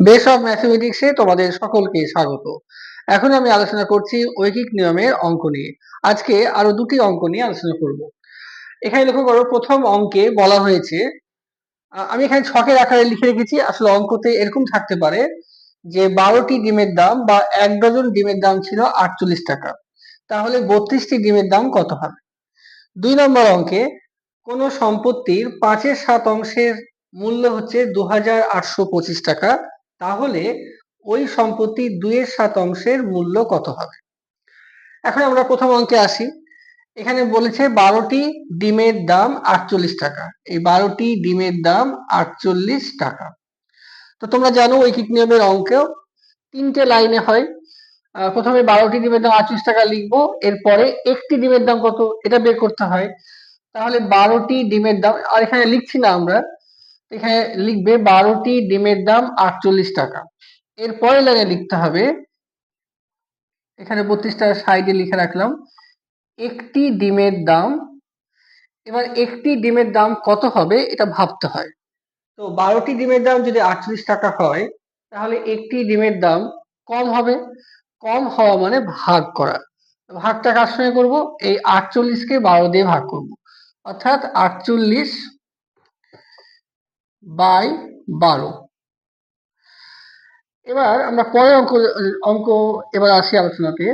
Base of ম্যাথমেটিক্সে তোমাদের সকলকে স্বাগত। এখন আমি আলোচনা করছি ঐকিক নিয়মের অঙ্ক নিয়ে। আজকে আরও দুটি অঙ্ক নিয়ে আলোচনা করব। এখানে লক্ষ্য করো, প্রথম অঙ্কে বলা হয়েছে আমি এখানে ছকের আকারে লিখে রেখেছি, আসলে অঙ্কতে এরকম থাকতে পারে যে বারোটি ডিমের দাম বা এক ডজন ডিমের দাম ছিল আটচল্লিশ টাকা। তাহলে বত্রিশটি ডিমের দাম কত হবে? দুই নম্বর অঙ্কে, কোন সম্পত্তির পাঁচের সাত অংশের মূল্য হচ্ছে দু হাজার আটশো পঁচিশ টাকা তাহলে ওই সম্পত্তির দুইয়ের সাত অংশের মূল্য কত হবে? এখন আমরা প্রথম অঙ্কে আসি। এখানে বলেছে বারোটি ডিমের দাম আটচল্লিশ টাকা। এই বারোটি ডিমের দাম আটচল্লিশ টাকা। তো তোমরা জানো ঐকিক নিয়মের অঙ্কেও। তিনটে লাইনে হয়। প্রথমে বারোটি ডিমের দাম আটচল্লিশ টাকা লিখব। এরপরে একটি ডিমের দাম কত? এটা বের করতে হয়। তাহলে বারোটি ডিমের দাম, আর এখানে লিখছি না আমরা। এখানে লিখবে বারোটি ডিমের দাম আটচল্লিশ টাকা। এর পরের লাইনে লিখতে হবে, এখানে বত্রিশ টাকা সাইডে লিখে রাখলাম, একটি ডিমের দাম, এবার একটি ডিমের দাম কত হবে এটা ভাবতে হয়। তো বারোটি ডিমের দাম যদি আটচল্লিশ টাকা হয়, তাহলে একটি ডিমের দাম কম হবে। কম হওয়া মানে ভাগ করা। ভাগটা কার সঙ্গে করব? এই আটচল্লিশকে বারো দিয়ে ভাগ করব। অর্থাৎ আটচল্লিশ বাই বারো। এবার আমরা পরে অঙ্ক অঙ্ক এবার আসি আলোচনাতে।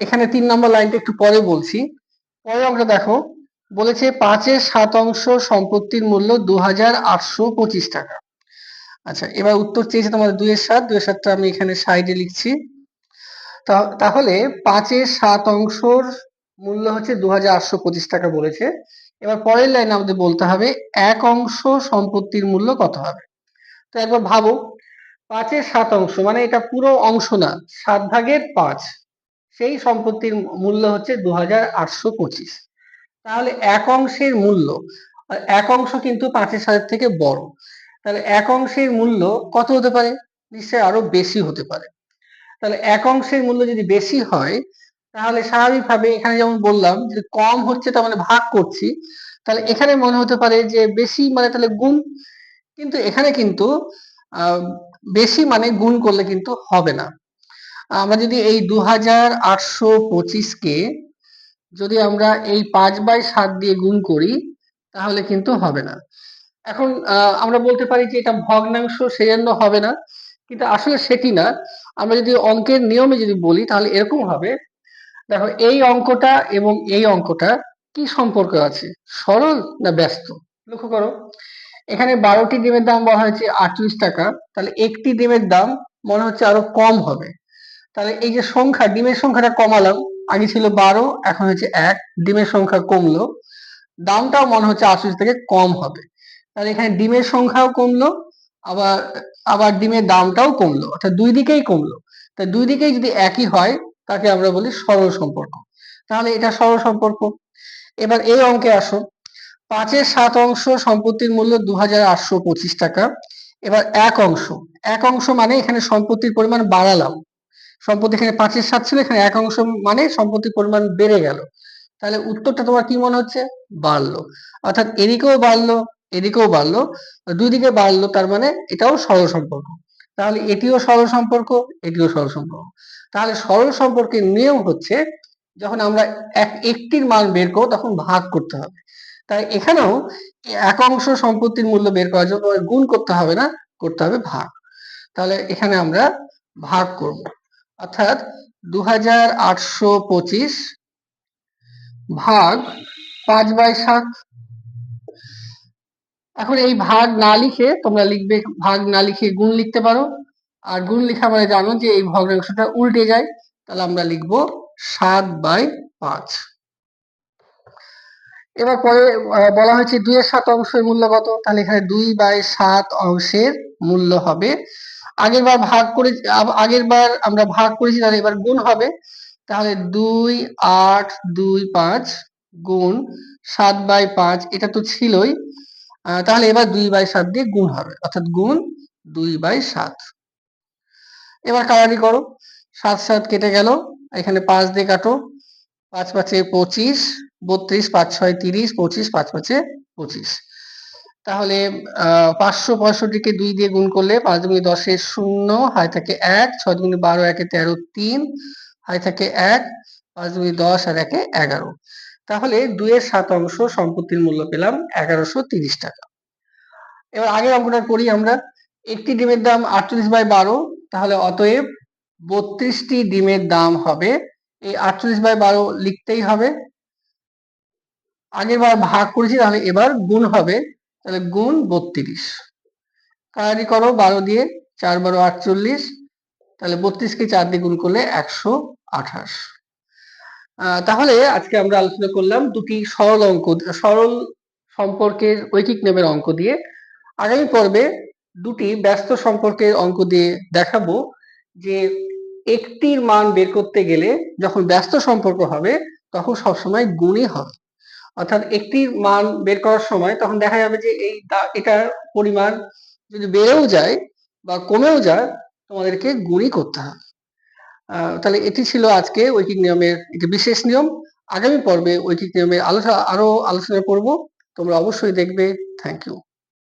এখানে তিন নম্বর লাইনটা একটু পরে বলছি। পরের অঙ্কটা দেখো। বলেছে পাঁচের সাত অংশ সম্পত্তির মূল্য দু হাজার আটশো পঁচিশ টাকা। আচ্ছা এবার উত্তর চেয়েছে তোমাদের দুইয়ের সাত। দুইয়ের সাতটা আমি এখানে সাইডে লিখছি। তাহলে পাঁচের সাত অংশর মূল্য হচ্ছে দু হাজার আটশো পঁচিশ টাকা বলেছে। এবার পরের লাইনে আমাদের বলতে হবে এক অংশ সম্পত্তির মূল্য কত হবে? তো একবার ভাবো, পাঁচের সাত অংশ মানে এটা পুরো অংশ না, সাত ভাগের পাঁচ, সেই সম্পত্তির মূল্য হচ্ছে দু হাজার আটশো পঁচিশ। তাহলে এক অংশের মূল্য, এক অংশ কিন্তু পাঁচের সাতের থেকে বড়, তাহলে এক অংশের মূল্য কত হতে পারে? নিশ্চয়ই আরও বেশি হতে পারে। তাহলে এক অংশের মূল্য যদি বেশি হয় তাহলে স্বাভাবিকভাবে এখানে যেমন বললাম যে কম হচ্ছে তার মানে ভাগ করছি, তাহলে এখানে মনে হতে পারে যে বেশি মানে তাহলে গুণ, কিন্তু এখানে কিন্তু বেশি মানে গুণ করলে কিন্তু হবে না। আমরা যদি এই দু হাজার আটশো পঁচিশকে যদি আমরা এই পাঁচ বাই সাত দিয়ে গুণ করি, তাহলে কিন্তু হবে না। এখন আমরা বলতে পারি যে এটা ভগ্নাংশ সেজন্য হবে না, কিন্তু আসলে সেটি না। আমরা যদি অঙ্কের নিয়মে যদি বলি, তাহলে এরকম হবে দেখো, এই অঙ্কটা এবং এই অঙ্কটা কি সম্পর্ক আছে? সরল না ব্যস্ত? লক্ষ্য করো, এখানে বারোটি ডিমের দাম বলা হয়েছে আটচল্লিশ টাকা। তাহলে একটি ডিমের দাম মনে হচ্ছে আরও কম হবে। তাহলে এই যে সংখ্যা, ডিমের সংখ্যাটা কমালাম, আগে ছিল বারো, এখন হচ্ছে এক, ডিমের সংখ্যা কমলো। দামটাও মনে হচ্ছে আটচল্লিশ থেকে কম হবে। তাহলে এখানে ডিমের সংখ্যাও কমলো, আবার আবার ডিমের দামটাও কমলো, অর্থাৎ দুই দিকেই কমলো। তা দুই দিকেই যদি একই হয় তাকে আমরা বলি সরল সম্পর্ক তাহলে এটা সরল সম্পর্ক এবার এই অঙ্কে আসো পাঁচের সাত অংশ সম্পত্তির মূল্য দু হাজার আটশো পঁচিশ টাকা। এবার এক অংশ। এক অংশ মানে এখানে সম্পত্তির পরিমাণ বাড়ালাম। সম্পত্তি এখানে পাঁচের সাত ছিল, এখানে এক অংশ মানে সম্পত্তির পরিমাণ বেড়ে গেল। তাহলে উত্তরটা তোমার কি মনে হচ্ছে? বাড়লো। অর্থাৎ এদিকেও বাড়লো এদিকেও বাড়লো দুই দিকে বাড়লো, তার মানে এটাও সরল সম্পর্ক তাহলে এটিও সরল সম্পর্ক, এটিও সরল সম্পর্ক। তাহলে সরল সম্পর্কের নিয়ম হচ্ছে যখন আমরা এক একটির মান বের করব তখন ভাগ করতে হবে। তাই এখানেও এক অংশ সম্পত্তির মূল্য বের করার জন্য গুণ করতে হবে না, করতে হবে ভাগ। তাহলে এখানে আমরা ভাগ করব। অর্থাৎ দু হাজার আটশো পঁচিশ ভাগ পাঁচ বাই সাত এখন এই ভাগ না লিখে তোমরা লিখবে, ভাগ না লিখে গুণ লিখতে পারো। আর গুণ লেখা মানে জানো যে এই ভগ্নাংশটা উল্টে যায়। তাহলে আমরা লিখব সাত বাই পাঁচ। এবার পরে বলা হয়েছে দুইয়ের সাত অংশের মূল্য কত? তাহলে এখানে দুই বাই সাত অংশের মূল্য হবে। আগের বার ভাগ করে, আগের বার আমরা ভাগ করেছি, তাহলে এবার গুণ হবে। তাহলে দুই, আট, দুই, পাঁচ গুণ সাত বাই পাঁচ, এটা তো ছিলই। তাহলে এবার দুই বাই সাত দিয়ে গুণ হবে। অর্থাৎ গুণ দুই বাই সাত। এবার কাটাকাটি করো। সাত সাত কেটে গেল। এখানে পাঁচ দিয়ে কাটো। পাঁচ পাঁচে পঁচিশ, বত্রিশ, পাঁচ ছয় তিরিশ, পঁচিশ, পাঁচ পাঁচে পঁচিশ। তাহলে পাঁচশো পঁয়ষট্টিকে দুই দিয়ে গুণ করলে পাঁচ দুগুণে দশের শূন্য, হাই থাকে এক, ছয় দুগুণে বারো, একে তেরো, তিন, হাই থাকে এক, পাঁচ দুগুণে দশ আর একে এগারো। তাহলে দুইয়ের শতাংশ সম্পত্তির মূল্য পেলাম এগারোশো তিরিশ টাকা। এবার আগের অঙ্কটা করি আমরা। একটি ডিমের দাম আটচল্লিশ বাই বারো, তাহলে অতএব বত্রিশটি ডিমের দাম হবে, এই আটচল্লিশ বাই বারো লিখতেই হবে। আগের বার ভাগ করেছি, তাহলে এবার গুণ হবে, তাহলে গুণ বত্রিশ। কারি করো বারো দিয়ে, চার বারো আটচল্লিশ, তাহলে বত্রিশকে চার দিয়ে গুণ করলে একশো আঠাশ। তাহলে আজকে আমরা আলোচনা করলাম দুটি সরল অঙ্ক, সরল সম্পর্কের ঐকিক নামের অঙ্ক দিয়ে। আগামী পর্বে দুটি ব্যস্ত সম্পর্কের অঙ্ক দিয়ে দেখাবো যে একটির মান বের করতে গেলে যখন ব্যস্ত সম্পর্ক হবে, তখন সবসময় গুণই হবে। অর্থাৎ একটির মান বের করার সময় তখন দেখা যাবে যে এই এটার পরিমাণ যদি বেড়েও যায় বা কমেও যায়, তোমাদেরকে গুণই করতে হবে। তাহলে এটি ছিল আজকে ঐকিক নিয়মের একটি বিশেষ নিয়ম। আগামী পর্বে ঐকিক নিয়মের আলোচনা আরও আলোচনা করব। তোমরা অবশ্যই দেখবে। Thank you